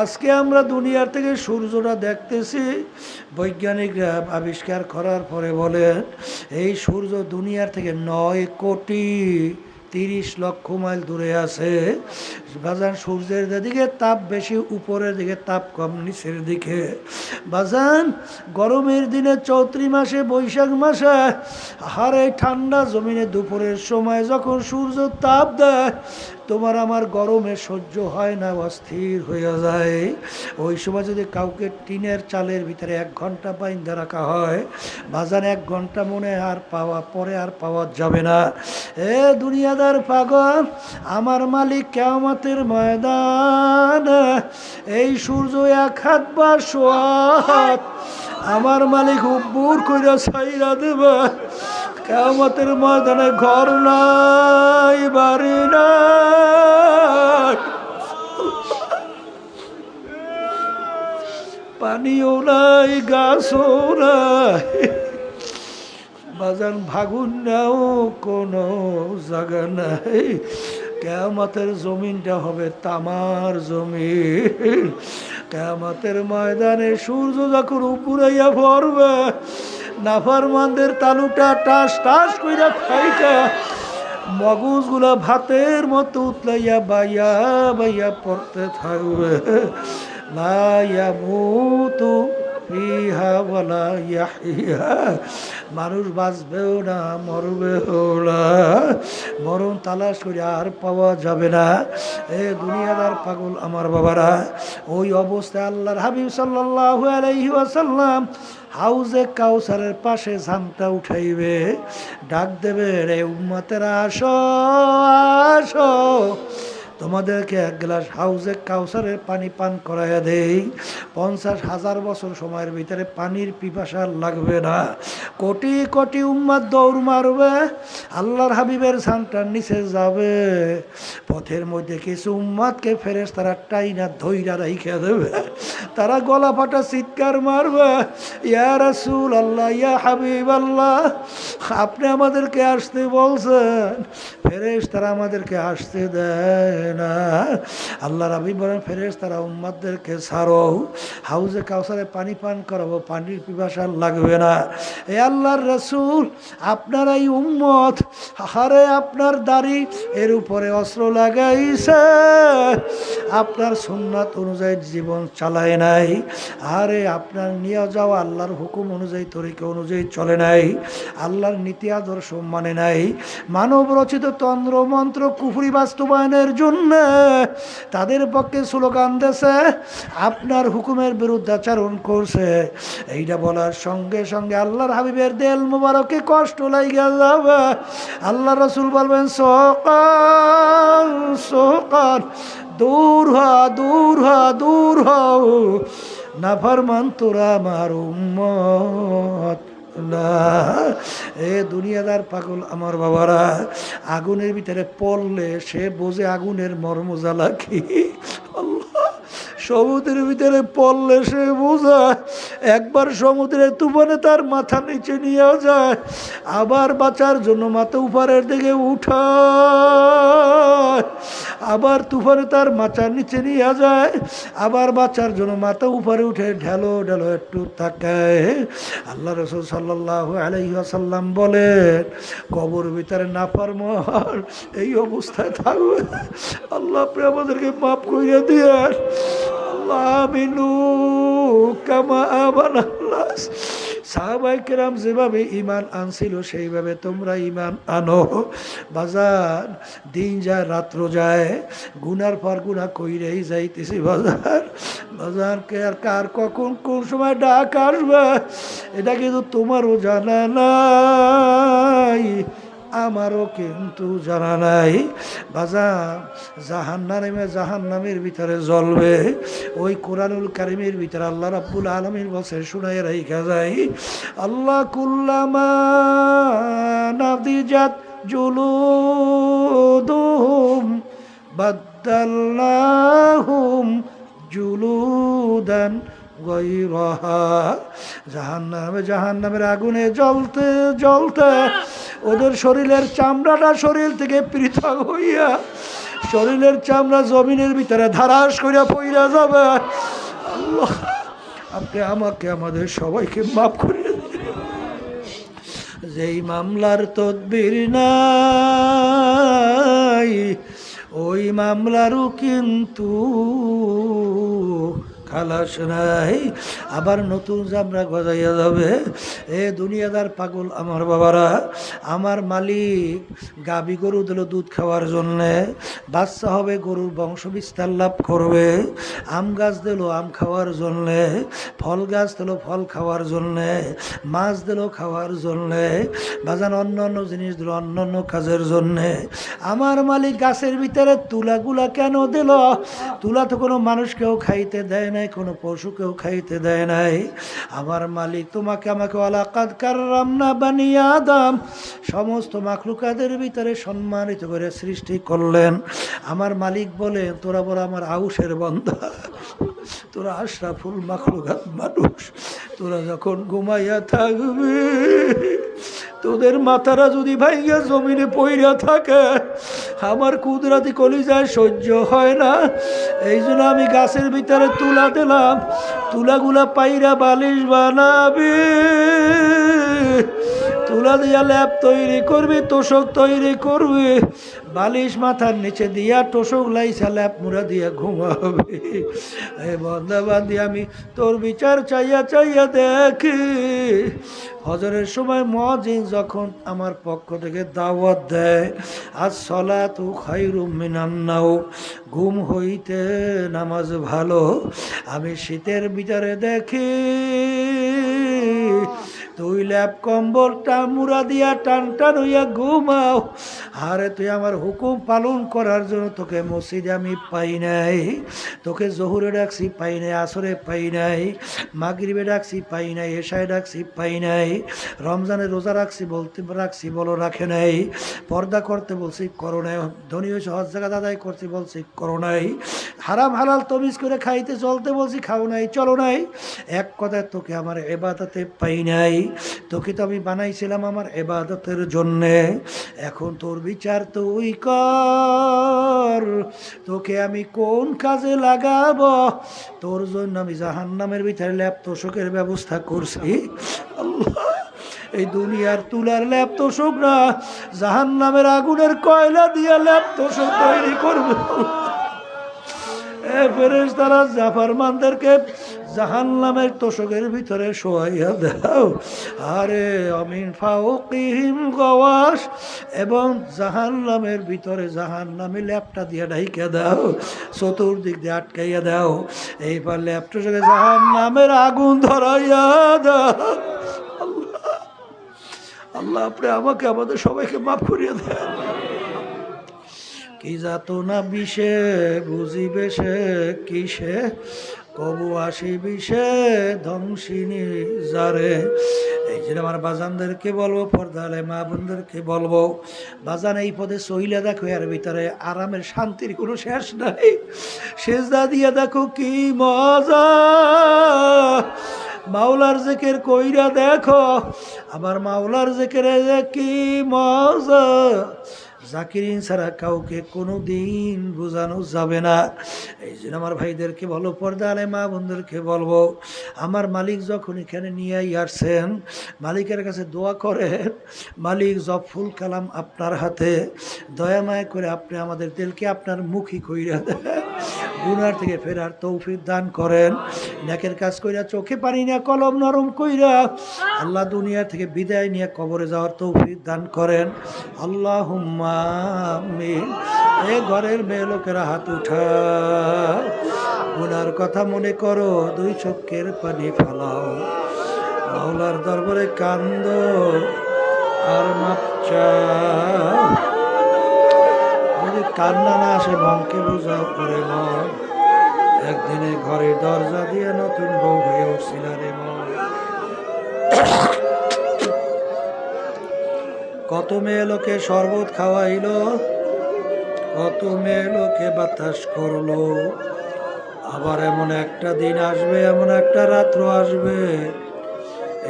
আজকে আমরা দুনিয়ার থেকে সূর্যটা দেখতেছি। বৈজ্ঞানিকরা আবিষ্কার করার পরে বলেন, এই সূর্য দুনিয়ার থেকে নয় কোটি তিরিশ লক্ষ মাইল দূরে আছে। বাজান সূর্যের দিকে, তাপ বেশি, উপরের দিকে তাপ কম, নিচের দিকে। বাজান, গরমের দিনে চৌত্রি মাসে, বৈশাখ মাসে, হারে ঠান্ডা জমিনে দুপুরের সময় যখন সূর্য তাপ দেয়, তোমার আমার গরমে সহ্য হয় না, অস্থির হয়ে যায়। ওই সময় যদি কাউকে টিনের চালের ভিতরে এক ঘণ্টা বাইন্দা রাখা হয়, বাজান এক ঘণ্টা মনে আর পাওয়া, পরে আর পাওয়া যাবে না। এ দুনিয়াদার পাগল, আমার মালিক কেমতের ময়দান, এই সূর্য এক হাত বা সোয়া হাত আমার মালিক উব্বুর কইরা ছাইরা দেবে। কেমতের ময়দানে ঘর নাই, বাড়ি নাই। পানিও নাই, গাছও নাই। বাজান ভাগুন নাও, কোনো জায়গা নাই। কেয়ামতের জমিনটা হবে তামার জমিন। কেয়ামতের ময়দানে সূর্য যখন উপরাইয়া পড়বে, নাফারমানদের তালুটা টাস টাস কইরা খাইটা মগজগুলা ভাতের মতো উতলাইয়া বাইয়া বাইয়া পড়তে থাকবে। লাইয়া মুতু ফিহা বলা ইয়াহিয়া। মানুষ বাঁচবেও না, মরবেও না। মরণ তালাশ করে আর পাওয়া যাবে না। এ দুনিয়াদার পাগল আমার বাবারা, ওই অবস্থায় আল্লাহর হাবিব সাল্লাহ হাউজে কাউসারের পাশে ঝামটা উঠাইবে। ডাক দেবে রে উম্মতেরা, আসো আসো। তোমাদেরকে এক গ্লাস হাউজে কাউসারের পানি পান করাইয়া দেই। পঞ্চাশ হাজার বছর সময়ের ভিতরে পানির পিপাসা লাগবে না। কোটি কোটি উম্মাদ দৌড় মারবে, আল্লাহর হাবিবের সানটার নিচে যাবে। পথের মধ্যে কিছু উম্মাদকে ফেরেস তারা টাইনা ধৈরা রাইখা দেবে। তারা গলা ফাটা চিৎকার মারবে, ইয়া রাসূল আল্লাহ ইয়া হাবিব আল্লাহ আপনি আমাদেরকে আসতে বলছেন ফেরেস তারা আমাদেরকে আসতে দেয় না। আল্লাহ রাবি বলেন ফেরেস তারা উম্মাদদেরকে ছাড়ো। হাউজে কাউসারে পানি পান করাবো, পানির পিপাসা লাগবে না। এ আল্লাহর রসুল, আপনার এই উম্মত, হারে আপনার দাড়ি এর উপরে অস্ত্র লাগাইছে। আপনার সুন্নাত অনুযায়ী জীবন চালায় নাই। আরে আপনার নিয়ে যাওয়া আল্লাহর হুকুম অনুযায়ী, তরিকা অনুযায়ী চলে নাই। আল্লাহর নীতি আদর্শ মানে নাই। মানব রচিত তন্ত্র মন্ত্র কুফুরি বাস্তবায়নের জন্য তাদের পক্ষে স্লোগান দেশে, আপনার হুকুমের বিরুদ্ধে বিরুদ্ধাচারণ করছে। এইটা বলার সঙ্গে সঙ্গে আল্লাহর হাবিবের দেল মুবারকে কষ্ট লাগিয়া যাবে। আল্লাহ রসুল বলবেন সকাল সকাল দূর হ দূর হ, দূর হও। নাফরমান তোরা আমার উম্মত। না এ দুনিয়াদার পাগল আমার বাবারা, আগুনের ভিতরে পড়লে সে বোঝে আগুনের মর্ম জ্বালা কি? আল্লাহ সমুদ্রের ভিতরে পড়লে সে বোঝায় একবার সমুদ্রের তুফানে তার মাথা নিচে নিয়ে যায়, আবার বাঁচার জন্য মাথা উপরের দিকে উঠায়, আবার তুফানে তার মাথার নিচে নিয়ে যায়, আবার বাঁচার জন্য মাথা উপরে উঠে ঢেলো ঢেলো একটু তাকায় আল্লাহ রসুল সাল্লাহ আলহিহাসাল্লাম বলেন, কবর ভিতরে নাফার মহার এই অবস্থায় থাকবে। আল্লাহ আমাদেরকে মাফ করিয়ে দিয়ে আল্লাহ আমিনু। আল্লাহ যেভাবে ইমান আনছিল, সেইভাবে তোমরা ইমান আনো। বাজার, দিন যায়, রাত্র যায়, গুনার পর গুনা কইরেই যাইতেছি বাজার। বাজার কে আর কার, কখন, কোন সময় ডাক আসবে, এটা কিন্তু তোমারও জানা নাই। আমারও কিন্তু জানা নাই। বাজা জাহান নামে জাহান নামের ভিতরে জ্বলবে। ওই কোরআনুল কারিমের ভিতরে আল্লাহ রাব্বুল আলমীর বসে শুনাই রাইখা যায় আল্লাহ কুল্লামা নাদিজাত জুলুদুহুম বাদ্দাল্লাহুম জুলুদান গৈরহা জাহান নামে আগুনে জ্বলতে জ্বলতে ওদের শরীরের চামড়াটা শরীর থেকে পৃথক হইয়া শরীরের চামড়া জমিনের ভিতরে ধারাস করে পইরা যাবে। আপনি আমাকে, আমাদের সবাইকে মাফ করে দিন যেই মামলার তদবির নাই, ওই মামলারও কিন্তু খালাস নাই। আবার নতুন জামরা গজাইয়া যাবে। এ দুনিয়াদার পাগল আমার বাবারা, আমার মালিক গাবি গরু দিল দুধ খাওয়ার জন্যে। বাচ্চা হবে গরুর বংশ বিস্তার লাভ করবে। আম গাছ দিল আম খাওয়ার জন্যে। ফল গাছ দিল ফল খাওয়ার জন্যে। মাছ দিল খাওয়ার জন্যে। বাজান অন্য অন্য জিনিস দিল অন্য অন্য কাজের জন্যে। আমার মালিক গাছের ভিতরে তুলাগুলা কেন দিল? তুলা তো কোনো মানুষকেও খাইতে দেয় নাই, কোনো পশুকেও খাইতে দেয় নাই। আমার মালিক তোমাকে আমাকে আলাকাত কাররাম না বানিয়ে আদাম। সমস্ত মাখলুকাদের ভিতরে সম্মানিত করে সৃষ্টি করলেন। আমার মালিক বলেন তোরা বড় আমার আউসের বন্ধা। তোরা আশরাফুল মাখলুকাত মানুষ। তোরা যখন ঘুমাইয়া থাকবি, তোদের মাথারা যদি ভাইয়া জমিনে পইরা থাকে, আমার কুদরাতি কলিজায় সহ্য হয় না। এই জন্য আমি গাছের ভিতরে তুলা দিলাম। তুলাগুলা পাইরা বালিশ বানাবি। তুলা দিয়া ল্যাপ তৈরি করবি, তোষক তৈরি করবি। বালিশ মাথার নিচে দিয়া তোষক লাইসা ল্যাপ মুড়া দিয়া ঘুমাবি। এই বন্ধা বান্ধি আমি তোর বিচার চাইয়া চাইয়া দেখি। হজরের সময় মজিন যখন আমার পক্ষ থেকে দাওয়াত দেয় আজ সলা তু খাইরুম মিনান্নাও ঘুম হইতে নামাজ ভালো, আমি শীতের বিচারে দেখি। ল্যাপ কম্বলটা মুড়া দিয়া টান টান হইয়া ঘুমাও। আরে তুই আমার হুকুম পালন করার জন্য তোকে মসজিদে আমি পাই নাই। তোকে জহুরে ডাকছি পাই নাই, আসরে পাই নাই, মাগরিবে ডাকছি পাই নাই, এশায় ডাকছি পাই নাই, রমজানে রোজা রাখছি বলতে রাখছি বলো রাখে নাই, পর্দা করতে বলছি করো নাই, ধনী হয়েছে হজ জায়গা দাদাই করছি বলছি করো নাই, হারাম হালাল তমিজ করে খাইতে চলতে বলছি খাও নাই, চলো নাই, এক কথায় তোকে আমার এবাদাতে পাই নাই। তোকে তো আমি বানাইছিলাম আমার এবাদতের জন্যে। এখন তোর বিচার তুই কর। তোকে আমি কোন কাজে লাগাব? তোর জন্য আমি জাহান নামের ভিতরে ল্যাপ তোষকের ব্যবস্থা করছি। এই দুনিয়ার তুলার ল্যাপ তোষক না জাহান নামের আগুনের কয়লা দিয়ে ল্যাপ তোষক তৈরি করবে। ফেরেস তারা জাফারমানদেরকে জাহান নামের তোষকের ভিতরে শোয়াইয়া দাও। আরে অমিন ফাউকিহিম গওয়াস এবং জাহান নামের ভিতরে জাহান নামে ল্যাপটা দিয়ে ঢাইকা দাও, চতুর্দিক দিয়ে আটকাইয়া দাও। এইবার ল্যাপটা সঙ্গে জাহান নামের আগুন ধরাইয়া দাও। আল্লাহ আপনি আমাকে, আমাদের সবাইকে মাফ করিয়ে দেন। কি যাত না বিষে, বুঝিবে সে কিসে? কবু আসিবি সে ধ্বংসিনী যারে। এই যে আমার বাজানদেরকে বলব, পর্দালে মা বোনদেরকে বলব, বাজান এই পদে সহিলা দেখো, এর ভিতরে আরামের শান্তির কোনো শেষ নাই। শেষদা দিয়া দেখো কি মজা। মাওলার জেকের কইরা দেখো, আমার মাওলার জেকের কি মজা। জাকিরিন ছাড়া কাউকে কোনো দিন বোঝানো যাবে না। এই জন্য আমার ভাইদেরকে বলো, পর্দা আলে মা বন্ধুদেরকে বলব, আমার মালিক যখন এখানে নিয়ে আসছেন, মালিকের কাছে দোয়া করেন, মালিক জফুল কালাম আপনার হাতে, দয়া মায় করে আপনি আমাদের তেলকে আপনার মুখী কইরা দেন। গুনার থেকে ফেরার তৌফিক দান করেন। নেকের কাজ কইরা চোখে পানি না কলম নরম কইরা আল্লাহ দুনিয়া থেকে বিদায় নিয়ে কবরে যাওয়ার তৌফিক দান করেন। আল্লাহ এ ঘরের মেয়ে লোকেরা হাত উঠা গুনার কথা মনে করো, দুই চোখের পানি ফালাও। মাওলার দরবারে কান্দ আর মাপ চাও। যদি কান্না না আসে মনকে বোঝাও করে মন। একদিনে ঘরের দরজা দিয়ে নতুন বউ হয়ে উঠছিল রে মন। কত মেয়ে লোকে শরবত খাওয়াইলো, কত মেয়ে লোকে বাতাস করল। আবার এমন একটা দিন আসবে, এমন একটা রাত্র আসবে।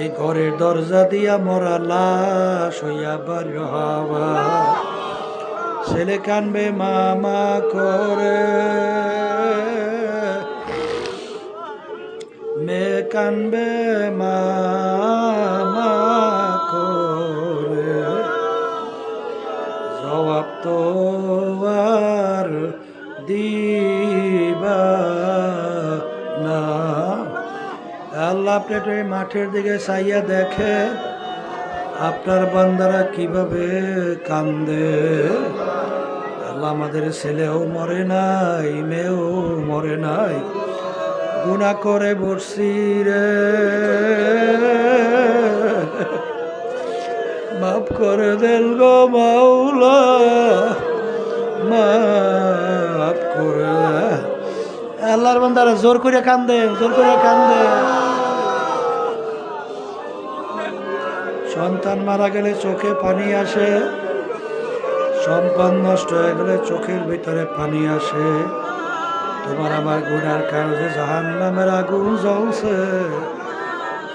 এই ঘরের দরজা দিয়া মরা লাশ হইয়া বাড়ি হওয়া। ছেলে কানবে মামা করে। মেয়ে কানবে মামা করে। জবাব তো আর দিবা না। আল্লাহ আপনি মাঠের দিকে চাইয়া দেখে। আপনার বান্দারা কীভাবে কান্দে? আল্লাহ আমাদের ছেলেও মরে নাই, মেয়েও মরে নাই। গুণা করে বসছি রে। মাফ করে দেল গো মাওলা, মাফ করে। আল্লাহর বান্দারা জোর করে কান্দে, জোর করে কান্দে। সন্তান মারা গেলে চোখে পানি আসে, সম্পদ নষ্ট হয়ে গেলে চোখের ভিতরে পানি আসে। তোমার আমার গুনার কারণে জাহান নামের আগুন জ্বলছে।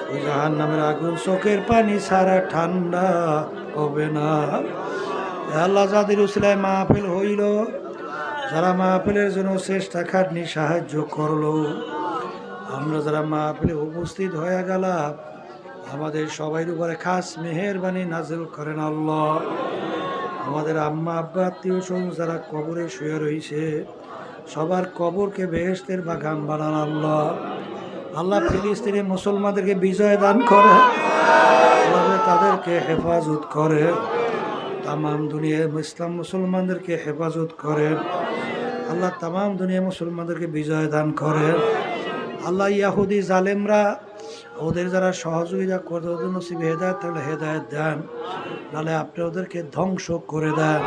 ওই জাহান নামের আগুন চোখের পানি ছাড়া ঠান্ডা হবে না। আল্লাহ যাদের উসিলায় মাহফিল হইল, যারা মাহফিলের জন্য চেষ্টা খাটনি সাহায্য করল, আমরা যারা মাহফিলে উপস্থিত হয়ে গেলাম আমাদের সবাইয়ের উপরে খাস মেহেরবানি নাজিল করেন আল্লাহ। আমাদের আম্মা, আব্বা, আত্মীয় স্বজন যারা কবরে শুয়ে রয়েছে সবার কবরকে বেহেস্তের বাগান বানান আল্লাহ। আল্লাহ ফিলিস্তিনি মুসলমানদেরকে বিজয় দান করে তাদেরকে হেফাজত করে তাম দুনিয়া ইসলাম মুসলমানদেরকে হেফাজত করে, আল্লাহ তাম দুনিয়া মুসলমানদেরকে বিজয় দান করে, আল্লাহ ইয়াহুদি জালেমরা ওদের যারা সহযোগিতা করে ওদের নসিবে হেদায়ত তাহলে হেদায়ত দেন নাহলে আপনি ওদেরকে ধ্বংস করে দেন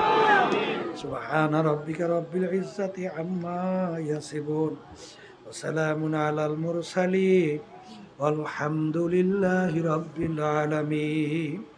سبحان ربك رب العزة عما يصفون وسلام على المرسلين والحمد لله رب العالمين